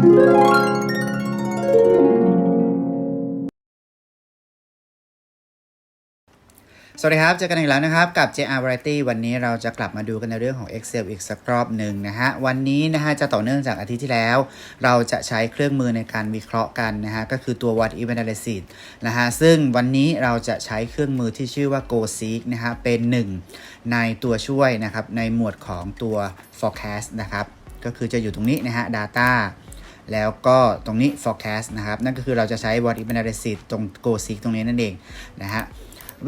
สวัสดีครับ เจอกันอีกแล้วนะครับ กับ JR Variety วันนี้เราจะกลับมาดูกันในเรื่องของ Excel อีกสักรอบหนึ่งนะฮะ วันนี้นะฮะจะต่อเนื่องจากอาทิตย์ที่แล้ว เราจะใช้เครื่องมือในการวิเคราะห์กันนะฮะ ก็คือตัว What If Analysis นะฮะ ซึ่งวันนี้เราจะใช้เครื่องมือที่ชื่อว่า Go Seek นะฮะ เป็นหนึ่งในตัวช่วยนะครับ ในหมวดของตัว forecast นะครับ ก็คือจะอยู่ตรงนี้นะฮะ data แล้วก็ตรงนี้ forecast นะครับ นั่นก็คือเราจะใช้ What If Analysis ตรง Go Seek ตรงนี้นั่นเองนะฮะ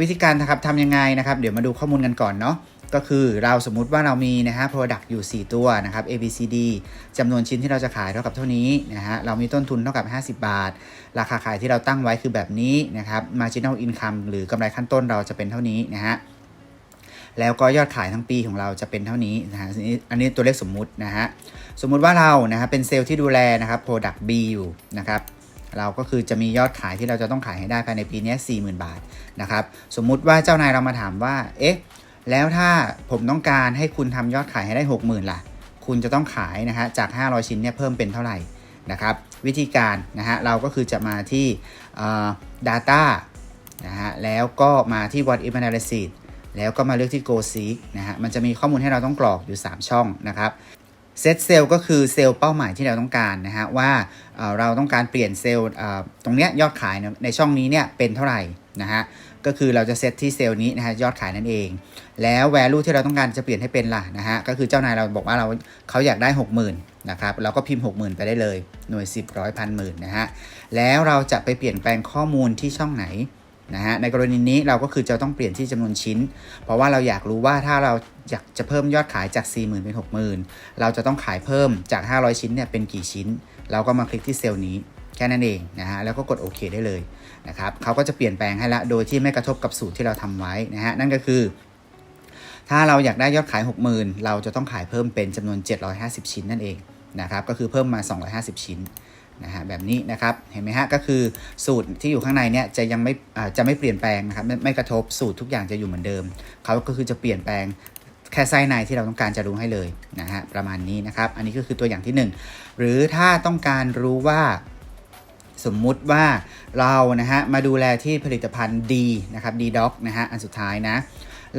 วิธีการนะครับทำยังไงนะครับ เดี๋ยวมาดูข้อมูลกันก่อนเนาะก็คือเราสมมุติว่าเรามีนะฮะ product อยู่ 4 ตัวนะครับ A B C D จำนวนชิ้นที่เราจะขายเท่ากับเท่านี้นะฮะ เรามีต้นทุนเท่ากับ 50 บาท ราคาขายที่เราตั้งไว้คือแบบนี้นะครับ marginal income หรือกำไรขั้นต้นเราจะเป็นเท่านี้นะฮะ แล้วก็ยอดขายทั้งปีของเราจะเป็นเท่านี้นะฮะอันนี้ตัวเลขสมมุตินะฮะสมมุติว่าเรานะฮะเป็นเซลล์ที่ดูแลนะครับ product B อยู่นะครับเราก็คือจะมียอดขายที่เราจะต้องขายให้ได้ภายในปีนี้40,000 บาทนะครับสมมุติว่าเจ้านายเรามาถามว่าเอ๊ะแล้วถ้าผมต้องการให้คุณทำยอดขายให้ได้ 60,000ล่ะ คุณจะต้องขายนะฮะจาก 500 ชิ้นเนี่ยเพิ่มเป็นเท่าไหร่นะครับวิธีการนะฮะเราก็คือจะมาที่ data นะฮะแล้วก็มาที่ what if analysis แล้วก็มาเลือกที่ go seek นะฮะมันจะมีข้อมูลให้เราต้องกรอกอยู่ 3 ช่องนะครับเซตเซลล์ก็คือเซลล์เป้าหมายที่เราต้องการนะฮะว่าเราต้องการเปลี่ยนเซลล์ตรงเนี้ยยอดขายในช่องนี้เนี่ยเป็นเท่าไหร่นะฮะก็คือเราจะเซตที่เซลล์นี้นะฮะยอดขายนั่นเอง แล้ว value ที่เราต้องการจะเปลี่ยนให้เป็นล่ะนะฮะก็คือเจ้านายเราบอกว่าเราเขาอยากได้ 60,000นะครับเราก็พิมพ์ 60,000 ไปได้เลยหน่วย 10ร้อยพันหมื่นนะฮะแล้วเราจะไปเปลี่ยนแปลงข้อมูลที่ช่องไหน นะฮะในกรณีนี้เราก็คือจะต้องเปลี่ยนที่จำนวนชิ้น เพราะว่าเราอยากรู้ว่าถ้าเราอยากจะเพิ่มยอดขายจาก 40,000 เป็น 60,000 เราจะต้องขายเพิ่มจาก 500 ชิ้นเนี่ยเป็นกี่ชิ้น เราก็มาคลิกที่เซลล์นี้แค่นั้นเองนะฮะแล้วก็กดโอเคได้เลยนะครับเขาก็จะเปลี่ยนแปลงให้ละโดยที่ไม่กระทบกับสูตรที่เราทำไว้นะฮะนั่นก็คือ ถ้าเราอยากได้ยอดขาย 60,000 เราจะต้องขายเพิ่มเป็นจำนวน 750 ชิ้นนั่นเองนะครับก็คือเพิ่มมา 250 ชิ้น นะฮะแบบนี้นะครับเห็นไหมฮะก็คือสูตรที่อยู่ข้างในเนี่ยจะยังไม่จะไม่เปลี่ยนแปลงนะครับไม่ไม่กระทบสูตรทุกอย่างจะอยู่เหมือนเดิมเขาก็คือจะเปลี่ยนแปลงแค่ไส้ในที่เราต้องการจะรู้ให้เลยนะฮะประมาณนี้นะครับ อันนี้ก็คือตัวอย่างที่ 1 หรือถ้าต้องการรู้ว่าสมมุติว่าเรานะฮะมาดูแลที่ผลิตภัณฑ์ D นะครับ D Doc นะฮะอันสุดท้ายนะ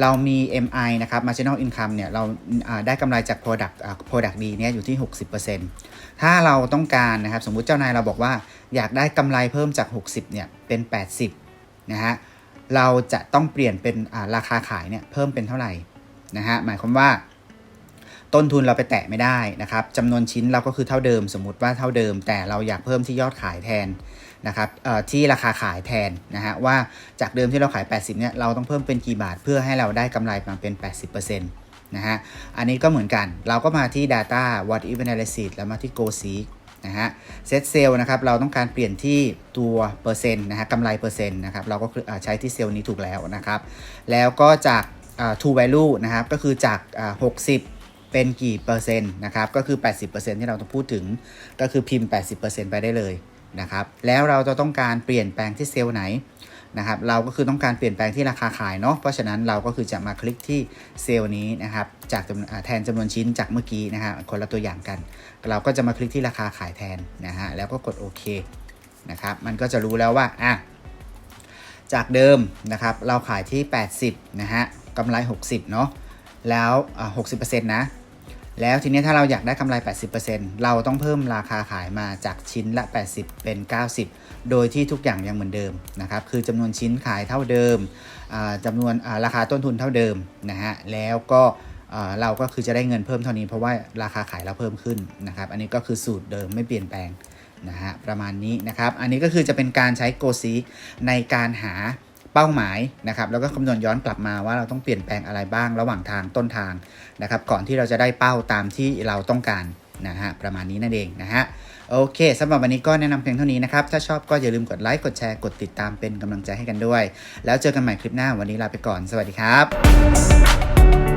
เรามี MI นะครับ marginal income เนี่ยเราได้กำไรจาก product product D เนี่ยอยู่ที่ 60%ถ้าเราต้องการนะครับ สมมุติเจ้านายเราบอกว่าอยากได้กำไรเพิ่มจาก 60เนี่ยเป็น 80นะฮะเราจะต้องเปลี่ยนเป็นราคาขายเนี่ยเพิ่มเป็นเท่าไหร่นะฮะหมายความว่าต้นทุนเราไปแตะไม่ได้นะครับจำนวนชิ้นเราก็คือเท่าเดิม สมมุติว่าเท่าเดิม แต่เราอยากเพิ่มที่ยอดขายแทน นะครับที่ราคาขายแทนนะฮะว่าจากเดิมที่เราขาย 80เนี่ยเราต้องเพิ่มเป็นกี่บาทเพื่อให้เราได้กำไรมาเป็น 80%นะฮะอันนี้ก็เหมือนกันเราก็มาที่ data what if analysis แล้วมาที่ go seek นะฮะ set sell นะครับเราต้องการเปลี่ยนที่ตัวเปอร์เซ็นต์นะฮะกำไรเปอร์เซ็นต์นะครับเราก็คือใช้ที่เซลล์นี้ถูกแล้วนะครับ แล้วก็จากอ่า to value นะครับก็คือจาก 60 เป็นกี่เปอร์เซ็นต์นะครับก็คือ 80%ที่เราต้องพูดถึงก็คือพิมพ์ 80%ไปได้เลย นะครับ แล้วเราจะต้องการเปลี่ยนแปลงที่เซลล์ไหนนะครับ เราก็คือต้องการเปลี่ยนแปลงที่ราคาขายเนาะ เพราะฉะนั้นเราก็คือจะมาคลิกที่เซลล์นี้นะครับ จากแทนจำนวนชิ้นจากเมื่อกี้นะฮะคนละตัวอย่างกัน เราก็จะมาคลิกที่ราคาขายแทนนะฮะ แล้วก็กดโอเคนะครับ มันก็จะรู้แล้วว่า อะ จากเดิมนะครับ เราขายที่ 80 นะฮะกำไร 60 เนาะ แล้วอ่า60%นะ แล้วทีนี้ถ้าเราอยากได้กำไร 80%เราต้องเพิ่มราคาขายมาจากชิ้นละ 80 เป็น 90 โดยที่ทุกอย่างยังเหมือนเดิมนะครับ คือจำนวนชิ้นขายเท่าเดิมจำนวนราคาต้นทุนเท่าเดิมนะฮะ แล้วก็เราก็คือจะได้เงินเพิ่มเท่านี้เพราะว่าราคาขายเราเพิ่มขึ้นนะครับ อันนี้ก็คือสูตรเดิมไม่เปลี่ยนแปลงนะฮะประมาณนี้นะครับ อันนี้ก็คือจะเป็นการใช้โกซีในการหา เป้าหมายนะครับแล้วก็คำนวณย้อนกลับมาว่าเราต้องเปลี่ยนแปลงอะไรบ้างระหว่างทางต้นทางนะครับก่อนที่เราจะได้เป้าตามที่เราต้องการนะฮะประมาณนี้นั่นเองนะฮะโอเคสำหรับวันนี้ก็แนะนำเพียงเท่านี้นะครับ ถ้าชอบก็อย่าลืมกดไลค์กดแชร์กดติดตามเป็นกำลังใจให้กันด้วย แล้วเจอกันใหม่คลิปหน้าวันนี้ลาไปก่อน สวัสดีครับ